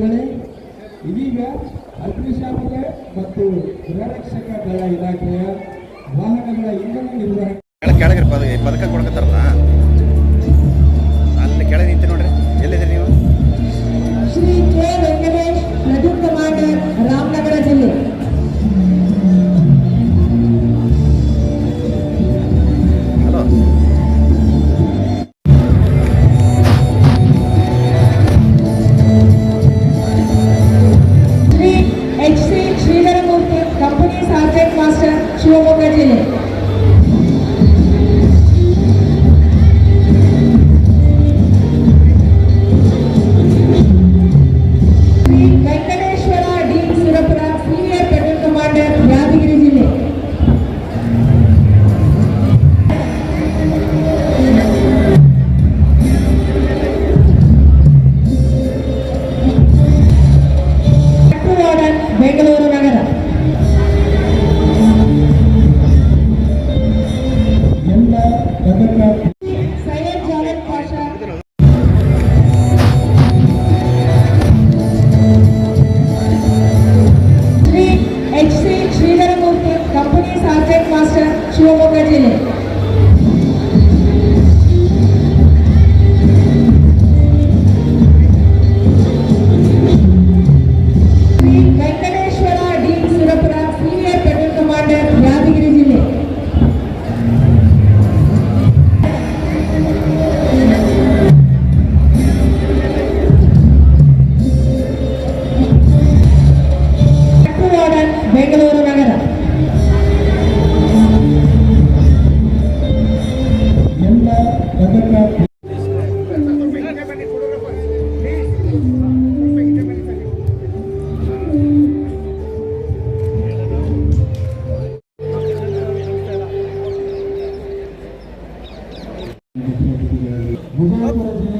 ಬಂಧುಗಳೇ ಇದೀಗ ಅಗ್ನಿಶಾಮಕ ಮತ್ತು ಗೃಹರಕ್ಷಕ ದಳ ಇಲಾಖೆಯ ವಾಹನಗಳ ಇಂಧನ ನಿರ್ವಹಣೆ. ಪದಕ ಪದ ಪದಕ ಕೊಡ್ಕತ್ತಾರಲ್ಲ.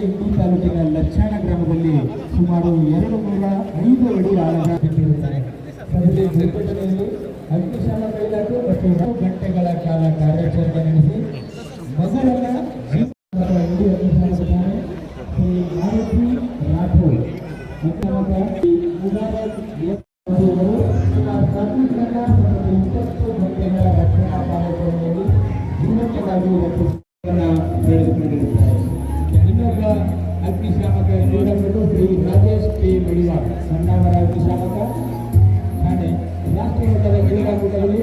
ಇಂಡಿ ತಾಲೂಕಿನ ಲಕ್ಷಾಣ ಗ್ರಾಮದಲ್ಲಿ ಸುಮಾರು ಎರಡು ನೂರ ಐದು ಅಡಿ ಆಳದ ಬಿಟ್ಟಿರುತ್ತಾರೆ ಅಗ್ನಿಶಾಮಕ ಮತ್ತು ಎರಡು ಗಂಟೆಗಳ ಕಾಲ ಕಾರ್ಯಾಚರಣೆ ನಡೆಸಿ ಮೊದಲನ ಇಪ್ಪತ್ತು ಗಂಟೆಗಳ ರಕ್ಷಣಾ ಇನ್ನೊಬ್ಬ ಅಗ್ನಿಶಾಮಕ ನೀಡಬಹುದು ಶ್ರೀ ರಾಜೇಶ್ ಕೆ. ಮಡಿವಾಳ್ ಸಣ್ಣವರ ಅಗ್ನಿಶಾಮಕ ಠಾಣೆ ರಾಷ್ಟ್ರೀಯ ಮಟ್ಟದ ಕ್ರೀಡಾಕೂಟದಲ್ಲಿ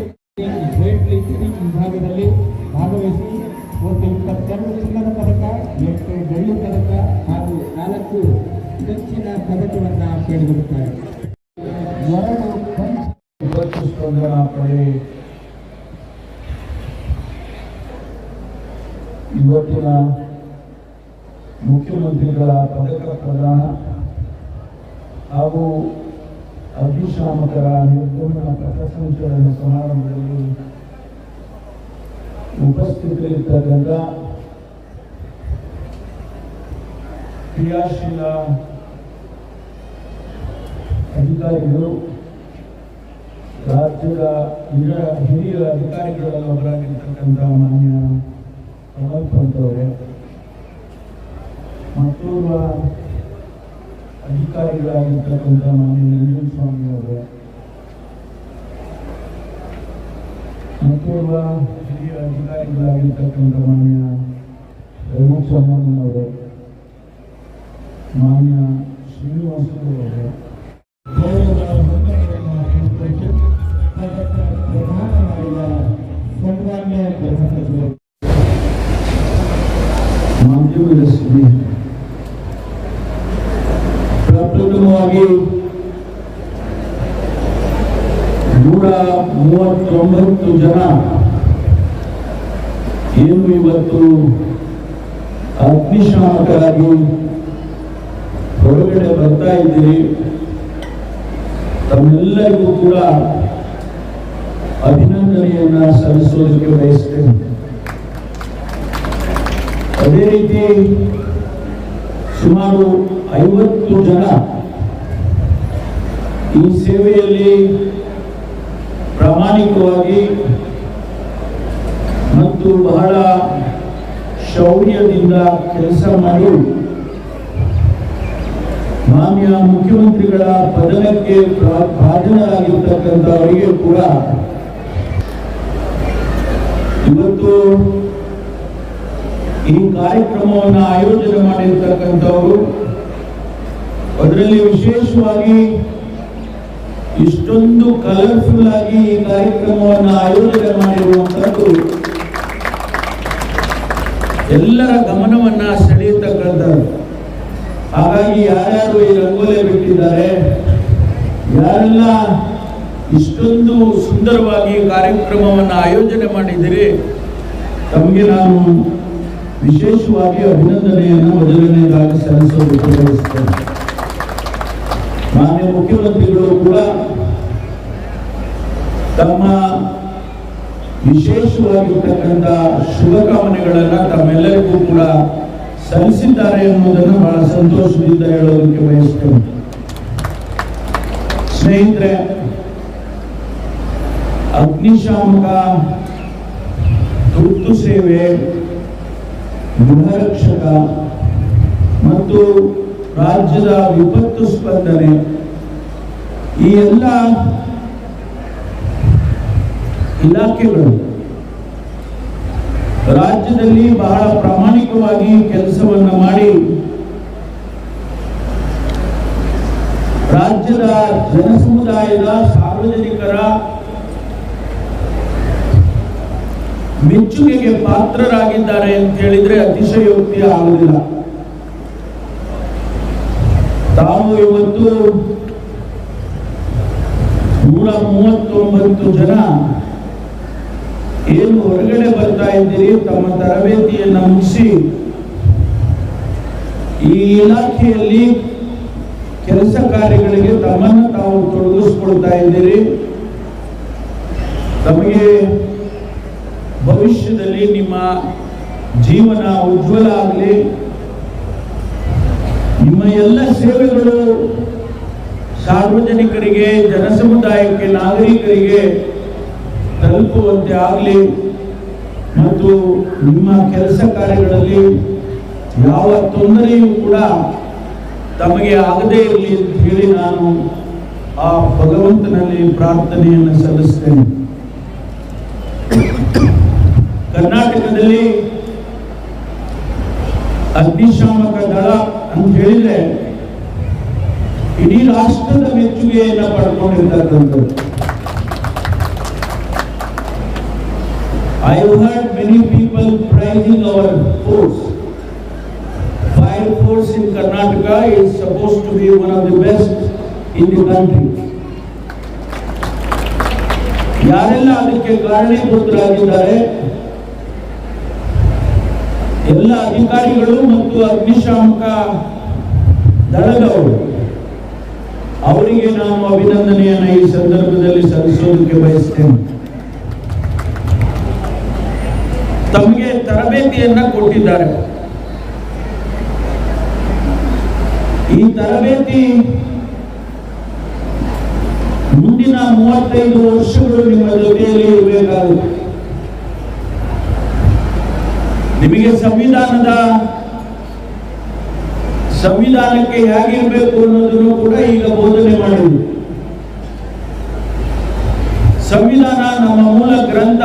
ವೇಟ್ ಲಿಫ್ಟಿಂಗ್ ವಿಭಾಗದಲ್ಲಿ ಭಾಗವಹಿಸಿ ಒಟ್ಟು ಇಪ್ಪತ್ತೆರಡು ಚಿನ್ನದ ಪದಕ ಎಂಟು ಬೆಳ್ಳಿ ಪದಕ ಹಾಗೂ ನಾಲ್ಕು ಕಂಚಿನ ಪದಕವನ್ನು ಪಡೆದಿರುತ್ತಾರೆ. ಇವತ್ತಿನ ಮುಖ್ಯಮಂತ್ರಿಗಳ ಪದಕ ಪ್ರದಾನ ಹಾಗೂ ಅಗ್ನಿಶಾಮಕರ ನಿರ್ಗಮನ ಪಥಸಂಚಲನ ಸಮಾರಂಭದಲ್ಲಿ ಉಪಸ್ಥಿತರಿರ್ತಕ್ಕಂಥ ಕ್ರಿಯಾಶೀಲ ಅಧಿಕಾರಿಗಳು, ರಾಜ್ಯದ ಹಿರಿಯ ಹಿರಿಯ ಅಧಿಕಾರಿಗಳಲ್ಲಿ ಒಬ್ಬರಾಗಿರ್ತಕ್ಕಂಥ ಮಾನ್ಯ ಕಮಲ್ ಪಂತ್ ಅವರೇ. ಮತ್ತೋರ್ವ ಅಧಿಕಾರಿಗಳಾಗಿರ್ತಕ್ಕಂಥ ಮಾನ್ಯ ನಂಜನ್ ಸ್ವಾಮಿ ಅವರು ಮತ್ತೋರ್ವ ಹಿರಿಯ ಅಧಿಕಾರಿಗಳಾಗಿರ್ತಕ್ಕಂಥ ಮಾನ್ಯ ರಘು ಅವರು ಮಾನ್ಯ ಶ್ರೀನಿವಾಸ ಅವರು ಗೃಹ ಸಚಿವರು ಮೂವತ್ತೊಂಬತ್ತು ಜನ. ಏನು ಇವತ್ತು ಅಗ್ನಿಶಾಮಕರಾಗಿ ಹೊರಗಡೆ ಬರ್ತಾ ಇದ್ದೀರಿ? ತಮ್ಮೆಲ್ಲರಿಗೂ ಕೂಡ ಅಭಿನಂದನೆಯನ್ನ ಸಲ್ಲಿಸೋದಕ್ಕೆ ಬಯಸ್ತೇನೆ. ಅದೇ ರೀತಿ ಸುಮಾರು ಐವತ್ತು ಜನ ಈ ಸೇವೆಯಲ್ಲಿ ಪ್ರಾಮಾಣಿಕವಾಗಿ ಮತ್ತು ಬಹಳ ಶೌರ್ಯದಿಂದ ಕೆಲಸ ಮಾಡಿ. ಮಾನ್ಯ ಮುಖ್ಯಮಂತ್ರಿಗಳ ಪದನಕ್ಕೆ ಭಾಜನರಾಗಿರ್ತಕ್ಕಂಥವರಿಗೆ ಕೂಡ ಇವತ್ತು ಈ ಕಾರ್ಯಕ್ರಮವನ್ನು ಆಯೋಜನೆ ಮಾಡಿರ್ತಕ್ಕಂಥವರು, ಅದರಲ್ಲಿ ವಿಶೇಷವಾಗಿ ಇಷ್ಟೊಂದು ಕಲರ್ಫುಲ್ ಆಗಿ ಈ ಕಾರ್ಯಕ್ರಮವನ್ನು ಆಯೋಜನೆ ಮಾಡಿರುವಂತದ್ದು ಎಲ್ಲರ ಗಮನವನ್ನ ಸೆಳೆಯತಕ್ಕಂಥದ್ದು ಹಾಗಾಗಿ ಯಾರ್ಯಾರು ಈ ರಂಗೋಲೆ ಬಿಟ್ಟಿದ್ದಾರೆ, ಯಾರೆಲ್ಲ ಇಷ್ಟೊಂದು ಸುಂದರವಾಗಿ ಕಾರ್ಯಕ್ರಮವನ್ನು ಆಯೋಜನೆ ಮಾಡಿದ್ದೀರಿ, ತಮಗೆ ನಾನು ವಿಶೇಷವಾಗಿ ಅಭಿನಂದನೆಯನ್ನು ಮೊದಲನೇದಾಗಿ ಸಲ್ಲಿಸಲು ಬಯಸ್ತೇನೆ ಮಾನ್ಯ ಮುಖ್ಯಮಂತ್ರಿಗಳು ಕೂಡ ತಮ್ಮ ವಿಶೇಷವಾಗಿರ್ತಕ್ಕಂಥ ಶುಭಕಾಮನೆಗಳನ್ನ ತಮ್ಮೆಲ್ಲರಿಗೂ ಕೂಡ ಸಲ್ಲಿಸಿದ್ದಾರೆ ಎನ್ನುವುದನ್ನು ಬಹಳ ಸಂತೋಷದಿಂದ ಹೇಳೋದಕ್ಕೆ ಬಯಸ್ತೇನೆ. ಸ್ನೇಹಿತರೆ, ಅಗ್ನಿಶಾಮಕ ತುರ್ತು ಸೇವೆ ಗೃಹರಕ್ಷಕ ಮತ್ತು ರಾಜ್ಯದ ವಿಪತ್ತು ಸ್ಪಂದನೆ. ಈ ಎಲ್ಲ ಇಲಾಖೆಗಳು ರಾಜ್ಯದಲ್ಲಿ ಬಹಳ ಪ್ರಾಮಾಣಿಕವಾಗಿ ಕೆಲಸವನ್ನು ಮಾಡಿ, ರಾಜ್ಯದ ಜನಸಮುದಾಯದ ಸಾರ್ವಜನಿಕರ ಮೆಚ್ಚುಗೆಗೆ ಪಾತ್ರರಾಗಿದ್ದಾರೆ ಅಂತ ಹೇಳಿದ್ರೆ ಅತಿಶಯೋಕ್ತಿ ಆಗುವುದಿಲ್ಲ. ತಾವು ಇವತ್ತು ನೂರ ಮೂವತ್ತೊಂಬತ್ತು ಜನ ಏನು ಹೊರಗಡೆ ಬರ್ತಾ ಇದ್ದೀರಿ ತಮ್ಮ ತರಬೇತಿಯನ್ನು ಮುಗಿಸಿ ಈ ಇಲಾಖೆಯಲ್ಲಿ ಕೆಲಸ ಕಾರ್ಯಗಳಿಗೆ ತಮ್ಮನ್ನು ತಾವು ತೊಡಗಿಸ್ಕೊಳ್ತಾ ಇದ್ದೀರಿ. ತಮಗೆ ಭವಿಷ್ಯದಲ್ಲಿ ನಿಮ್ಮ ಜೀವನ ಉಜ್ವಲ ಆಗಲಿ. ನಿಮ್ಮ ಎಲ್ಲ ಸೇವೆಗಳು ಸಾರ್ವಜನಿಕರಿಗೆ, ಜನಸಮುದಾಯಕ್ಕೆ, ನಾಗರಿಕರಿಗೆ ತಲುಪುವಂತೆ ಆಗಲಿ ಮತ್ತು ನಿಮ್ಮ ಕೆಲಸ ಕಾರ್ಯಗಳಲ್ಲಿ ಯಾವ ತೊಂದರೆಯೂ ಕೂಡ ತಮಗೆ ಆಗದೇ ಇರಲಿ ಅಂತ ಹೇಳಿ ನಾನು ಆ ಭಗವಂತನಲ್ಲಿ ಪ್ರಾರ್ಥನೆಯನ್ನು ಸಲ್ಲಿಸ್ತೇನೆ. ಕರ್ನಾಟಕದಲ್ಲಿ ಅಗ್ನಿಶಾಮಕ ದಳ ಹೇಳಿದ್ರೆ ಇಡೀ ರಾಷ್ಟ್ರದ ಮೆಚ್ಚುಗೆಯನ್ನ ಪಡ್ಕೊಂಡಿರ್ತಕ್ಕಂಥದ್ದು I have heard many people praising our force. Fire force in Karnataka is supposed to be one of the best in the country. ಯಾರೆಲ್ಲ ಅದಕ್ಕೆ ಕಾರಣೀಭೂತರಾಗಿದ್ದಾರೆ ಎಲ್ಲ ಅಧಿಕಾರಿಗಳು ಮತ್ತು ಅಗ್ನಿಶಾಮಕ ದಳದವರು, ಅವರಿಗೆ ನಾವು ಅಭಿನಂದನೆಯನ್ನು ಈ ಸಂದರ್ಭದಲ್ಲಿ ಸಲ್ಲಿಸೋದಕ್ಕೆ ಬಯಸ್ತೇನೆ. ತಮಗೆ ತರಬೇತಿಯನ್ನ ಕೊಟ್ಟಿದ್ದಾರೆ. ಈ ತರಬೇತಿ ಮುಂದಿನ ಮೂವತ್ತೈದು ವರ್ಷಗಳು ನಿಮ್ಮ ಜೊತೆಯಲ್ಲಿ ಇರಬೇಕಾಗುತ್ತೆ. ನಿಮಗೆ ಸಂವಿಧಾನದ ಸಂವಿಧಾನಕ್ಕೆ ಹೇಗಿರಬೇಕು ಅನ್ನೋದನ್ನು ಕೂಡ ಈಗ ಬೋಧನೆ ಮಾಡಿದ್ರು. ಸಂವಿಧಾನ ನಮ್ಮ ಮೂಲ ಗ್ರಂಥ.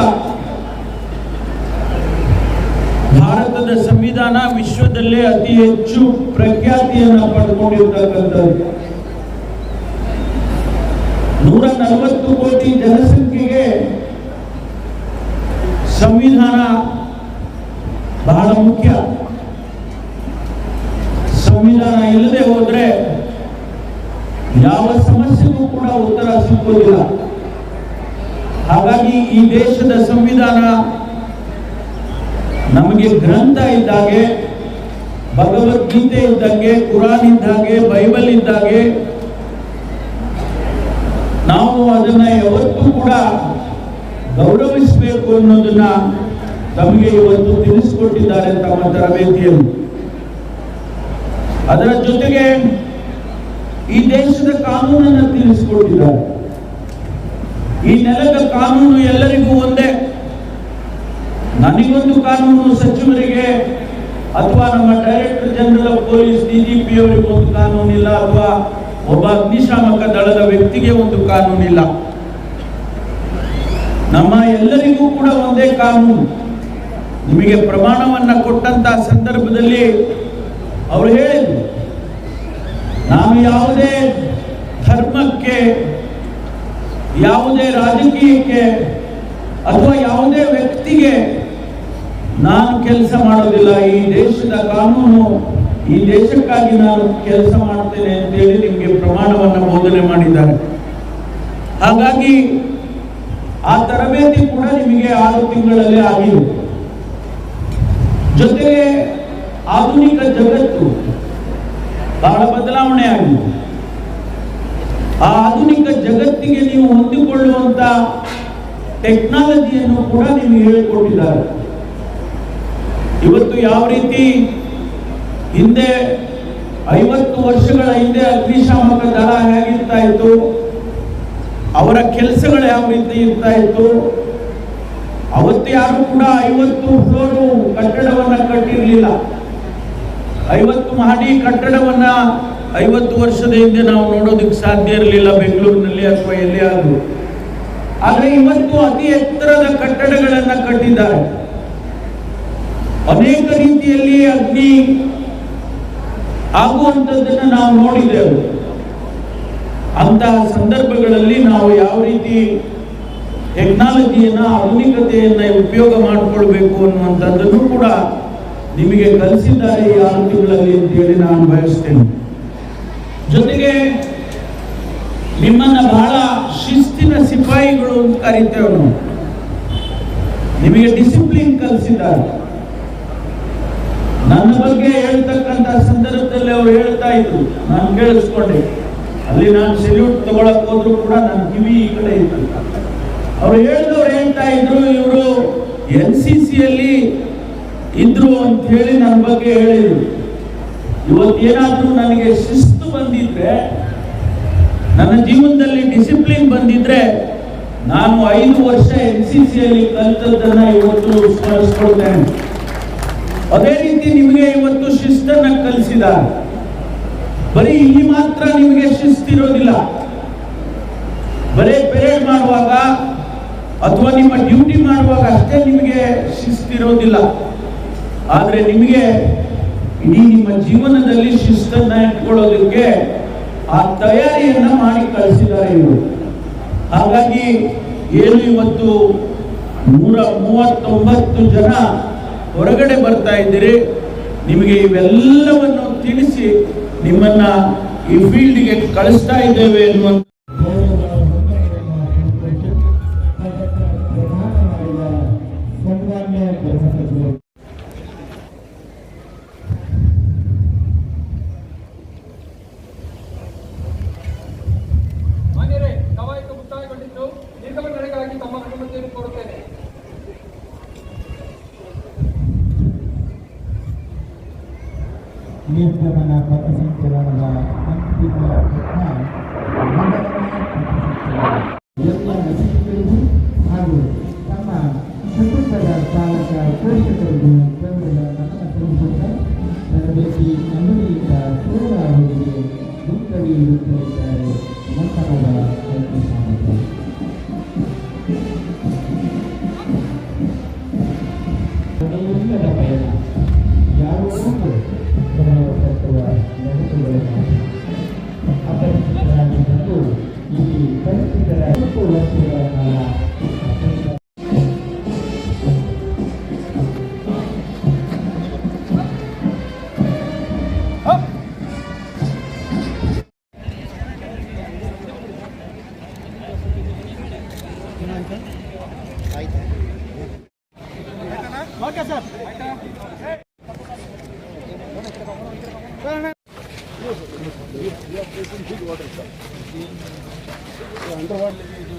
ಭಾರತದ ಸಂವಿಧಾನ ವಿಶ್ವದಲ್ಲೇ ಅತಿ ಹೆಚ್ಚು ಪ್ರಖ್ಯಾತಿಯನ್ನು ಪಡ್ಕೊಂಡಿರ್ತಕ್ಕಂಥದ್ದು. ನೂರ ನಲವತ್ತು ಕೋಟಿ ಜನಸಂಖ್ಯೆಗೆ ಸಂವಿಧಾನ ಬಹಳ ಮುಖ್ಯ. ಸಂವಿಧಾನ ಇಲ್ಲದೆ ಹೋದ್ರೆ ಯಾವ ಸಮಸ್ಯೆಗೂ ಕೂಡ ಉತ್ತರ ಸಿಗುವುದಿಲ್ಲ. ಹಾಗಾಗಿ ಈ ದೇಶದ ಸಂವಿಧಾನ ನಮಗೆ ಗ್ರಂಥ ಇದ್ದಾಗೆ, ಭಗವದ್ಗೀತೆ ಇದ್ದಂಗೆ, ಕುರಾನ್ ಇದ್ದಾಗೆ, ಬೈಬಲ್ ಇದ್ದಾಗೆ, ನಾವು ಅದನ್ನ ಯಾವತ್ತೂ ಕೂಡ ಗೌರವಿಸಬೇಕು ಅನ್ನೋದನ್ನ ತಮಗೆ ಇವತ್ತು ತಿಳಿಸಿಕೊಟ್ಟಿದ್ದಾರೆ ತಮ್ಮ ತರಬೇತಿಯಲ್ಲಿ ಅದರ ಜೊತೆಗೆ ಈ ದೇಶದ ಕಾನೂನನ್ನು ತಿಳಿಸಿಕೊಟ್ಟಿದ್ದಾರೆ. ಈ ನೆಲದ ಕಾನೂನು ಎಲ್ಲರಿಗೂ ಒಂದೇ. ನನಗೊಂದು ಕಾನೂನು ಸಚಿವರಿಗೆ ಅಥವಾ ನಮ್ಮ ಡೈರೆಕ್ಟರ್ ಜನರಲ್ ಪೊಲೀಸ್ ಡಿಜಿಪಿ ಅವರಿಗೆ ಒಂದು ಕಾನೂನಿಲ್ಲ ಅಥವಾ ಒಬ್ಬ ಅಗ್ನಿಶಾಮಕ ದಳದ ವ್ಯಕ್ತಿಗೆ ಒಂದು ಕಾನೂನಿಲ್ಲ ನಮ್ಮ ಎಲ್ಲರಿಗೂ ಕೂಡ ಒಂದೇ ಕಾನೂನು. ನಿಮಗೆ ಪ್ರಮಾಣವನ್ನ ಕೊಟ್ಟಂತ ಸಂದರ್ಭದಲ್ಲಿ ಅವರು ಹೇಳಿದ್ರು ನಾನು ಯಾವುದೇ ಧರ್ಮಕ್ಕೆ, ಯಾವುದೇ ರಾಜಕೀಯಕ್ಕೆ ಅಥವಾ ಯಾವುದೇ ವ್ಯಕ್ತಿಗೆ ನಾನು ಕೆಲಸ ಮಾಡೋದಿಲ್ಲ ಈ ದೇಶದ ಕಾನೂನು, ಈ ದೇಶಕ್ಕಾಗಿ ನಾನು ಕೆಲಸ ಮಾಡ್ತೇನೆ ಅಂತೇಳಿ ನಿಮಗೆ ಪ್ರಮಾಣವನ್ನು ಬೋಧನೆ ಮಾಡಿದ್ದಾರೆ. ಹಾಗಾಗಿ ಆ ತರಬೇತಿ ಕೂಡ ನಿಮಗೆ ಆರು ತಿಂಗಳಲ್ಲಿ ಆಗಿದೆ. ಜೊತೆಗೆ ಆಧುನಿಕ ಜಗತ್ತು ಬಹಳ ಬದಲಾವಣೆ ಆಗಿದೆ. ಆ ಆಧುನಿಕ ಜಗತ್ತಿಗೆ ನೀವು ಹೊಂದಿಕೊಳ್ಳುವಂತ ಟೆಕ್ನಾಲಜಿಯನ್ನು ಕೂಡ ನೀವು ಹೇಳಿಕೊಟ್ಟಿದ್ದಾರೆ. ಇವತ್ತು ಯಾವ ರೀತಿ ಹಿಂದೆ ಐವತ್ತು ವರ್ಷಗಳ ಹಿಂದೆ ಅಗ್ನಿಶಾಮಕ ದಳ ಹೇಗಿರ್ತಾ ಇತ್ತು, ಅವರ ಕೆಲಸಗಳು ಯಾವ ರೀತಿ ಇರ್ತಾ ಇತ್ತು ಅವತ್ತು ಯಾರು ಕೂಡ ಐವತ್ತು ಫ್ಲೋರು ಕಟ್ಟಡವನ್ನ ಕಟ್ಟಿರಲಿಲ್ಲ. ಐವತ್ತು ಮಹಡಿ ಕಟ್ಟಡವನ್ನ ಐವತ್ತು ವರ್ಷದ ಹಿಂದೆ ನಾವು ನೋಡೋದಕ್ಕೆ ಸಾಧ್ಯ ಇರಲಿಲ್ಲ ಬೆಂಗಳೂರಿನಲ್ಲಿ ಅಥವಾ ಎಲ್ಲಿ ಆದ್ರೂ ಆದ್ರೆ ಇವತ್ತು ಅತಿ ಎತ್ತರದ ಕಟ್ಟಡಗಳನ್ನ ಕಟ್ಟಿದ್ದಾರೆ. ಅನೇಕ ರೀತಿಯಲ್ಲಿ ಅಗ್ನಿ ಆಗುವಂಥದ್ದನ್ನು ನಾವು ನೋಡಿದ್ದೇವೆ ಅಂತಹ ಸಂದರ್ಭಗಳಲ್ಲಿ ನಾವು ಯಾವ ರೀತಿ ಟೆಕ್ನಾಲಜಿಯನ್ನ ಆಧುನಿಕತೆಯನ್ನು ಉಪಯೋಗ ಮಾಡಿಕೊಳ್ಬೇಕು ಅನ್ನುವಂಥದ್ದನ್ನು ಕೂಡ ನಿಮಗೆ ಕಲಿಸಿದ್ದಾರೆ ಈ ಆರು ತಿಂಗಳಲ್ಲಿ ಅಂತೇಳಿ ನಾನು ಬಯಸ್ತೇನೆ. ಜೊತೆಗೆ ನಿಮ್ಮನ್ನ ಬಹಳ ಶಿಸ್ತಿನ ಸಿಪಾಯಿಗಳು ಅಂತ ಕರಿತೇವೆ ನಾವು. ನಿಮಗೆ ಡಿಸಿಪ್ಲಿನ್ ಕಲಿಸಿದ್ದಾರೆ. ನನ್ನ ಬಗ್ಗೆ ಹೇಳ್ತಕ್ಕಂತ ಸಂದರ್ಭದಲ್ಲಿ ಅವರು ಹೇಳ್ತಾ ಇದ್ರು. ನಾನು ಕೇಳಿಸ್ಕೊಂಡೆ. ಅಲ್ಲಿ ನಾನು ಸೆಲ್ಯೂಟ್ ತಗೊಳಕ್ ಹೋದ್ರು ಕೂಡ ನನ್ನ ಕಿವಿ ಈ ಕಡೆ ಇತ್ತು. ಅವ್ರು ಹೇಳಿದವ್ರು ಹೇಳ್ತಾ ಇದ್ರು, ಇವರು ಎನ್ ಸಿ ಸಿಯಲ್ಲಿ ಇದ್ರು ಅಂತ ಹೇಳಿ ನನ್ನ ಬಗ್ಗೆ ಹೇಳಿದ್ರು. ಇವತ್ತೇನಾದ್ರೂ ನನಗೆ ಶಿಸ್ತು ಬಂದಿದ್ರೆ, ನನ್ನ ಜೀವನದಲ್ಲಿ ಡಿಸಿಪ್ಲಿನ್ ಬಂದಿದ್ರೆ ನಾನು ಐದು ವರ್ಷ ಎನ್ ಸಿ ಸಿಯಲ್ಲಿ ಕಲಿತದ್ದನ್ನ ಇವತ್ತು ಸ್ಮರಿಸ್ಕೊಳ್ತೇನೆ. ಅದೇ ರೀತಿ ನಿಮಗೆ ಇವತ್ತು ಶಿಸ್ತನ್ನ ಕಲಿಸಿದ ಬರೀ ಇಲ್ಲಿ ಮಾತ್ರ ನಿಮಗೆ ಶಿಸ್ತಿರೋದಿಲ್ಲ. ಬರೀ ಪೆರೇಡ್ ಮಾಡುವಾಗ ಅಥವಾ ನಿಮ್ಮ ಡ್ಯೂಟಿ ಮಾಡುವಾಗ ಅಷ್ಟೇ ನಿಮಗೆ ಶಿಸ್ತಿರೋದಿಲ್ಲ ಆದರೆ ನಿಮಗೆ ಇಡೀ ನಿಮ್ಮ ಜೀವನದಲ್ಲಿ ಶಿಸ್ತನ್ನ ಇಟ್ಕೊಳ್ಳೋದಕ್ಕೆ ಆ ತಯಾರಿಯನ್ನ ಮಾಡಿ ಕಳಿಸಿದ್ದಾರೆ ಇವರು. ಹಾಗಾಗಿ ಏನು ಇವತ್ತು ನೂರ ಮೂವತ್ತೊಂಬತ್ತು ಜನ ಹೊರಗಡೆ ಬರ್ತಾ ಇದ್ದೀರಿ. ನಿಮಗೆ ಇವೆಲ್ಲವನ್ನು ತಿಳಿಸಿ ನಿಮ್ಮನ್ನ ಈ ಫೀಲ್ಡ್ಗೆ ಕಳಿಸ್ತಾ ಇದ್ದೇವೆ ಎನ್ನುವಂತ cambiar, pero